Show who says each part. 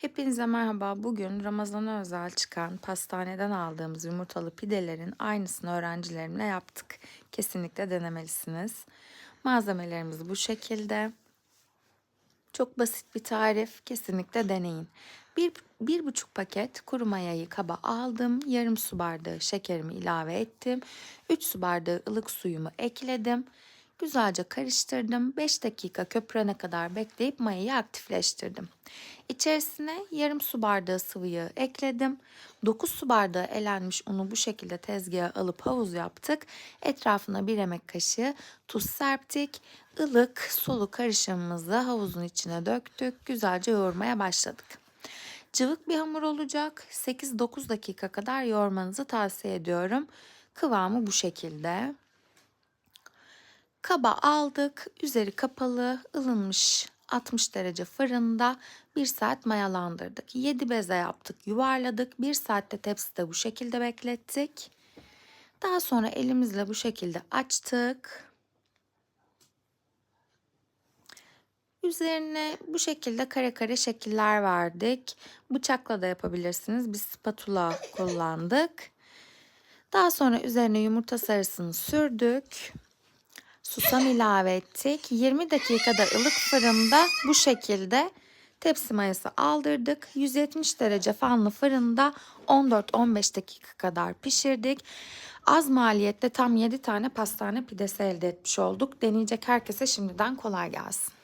Speaker 1: Hepinize merhaba. Bugün Ramazan'a özel çıkan pastaneden aldığımız yumurtalı pidelerin aynısını öğrencilerimle yaptık. Kesinlikle denemelisiniz. Malzemelerimiz bu şekilde. Çok basit bir tarif. Kesinlikle deneyin. Bir, bir buçuk paket kuru mayayı kaba aldım. Yarım su bardağı şekerimi ilave ettim. 3 su bardağı ılık suyumu ekledim. Güzelce karıştırdım. 5 dakika köpürene kadar bekleyip mayayı aktifleştirdim. İçerisine yarım su bardağı sıvıyı ekledim. 9 su bardağı elenmiş unu bu şekilde tezgaha alıp havuz yaptık. Etrafına bir yemek kaşığı tuz serptik. Ilık sulu karışımımızı havuzun içine döktük. Güzelce yoğurmaya başladık. Cıvık bir hamur olacak. 8-9 dakika kadar yoğurmanızı tavsiye ediyorum. Kıvamı bu şekilde. Kaba aldık. Üzeri kapalı, ılınmış 60 derece fırında 1 saat mayalandırdık. 7 beze yaptık, yuvarladık. 1 saatte tepside bu şekilde beklettik. Daha sonra elimizle bu şekilde açtık. Üzerine bu şekilde kare kare şekiller verdik. Bıçakla da yapabilirsiniz. Biz spatula kullandık. Daha sonra üzerine yumurta sarısını sürdük. Susam ilave ettik. 20 dakikada ılık fırında bu şekilde tepsi mayası aldırdık. 170 derece fanlı fırında 14-15 dakika kadar pişirdik. Az maliyette tam 7 tane pastane pidesi elde etmiş olduk. Deneyecek herkese şimdiden kolay gelsin.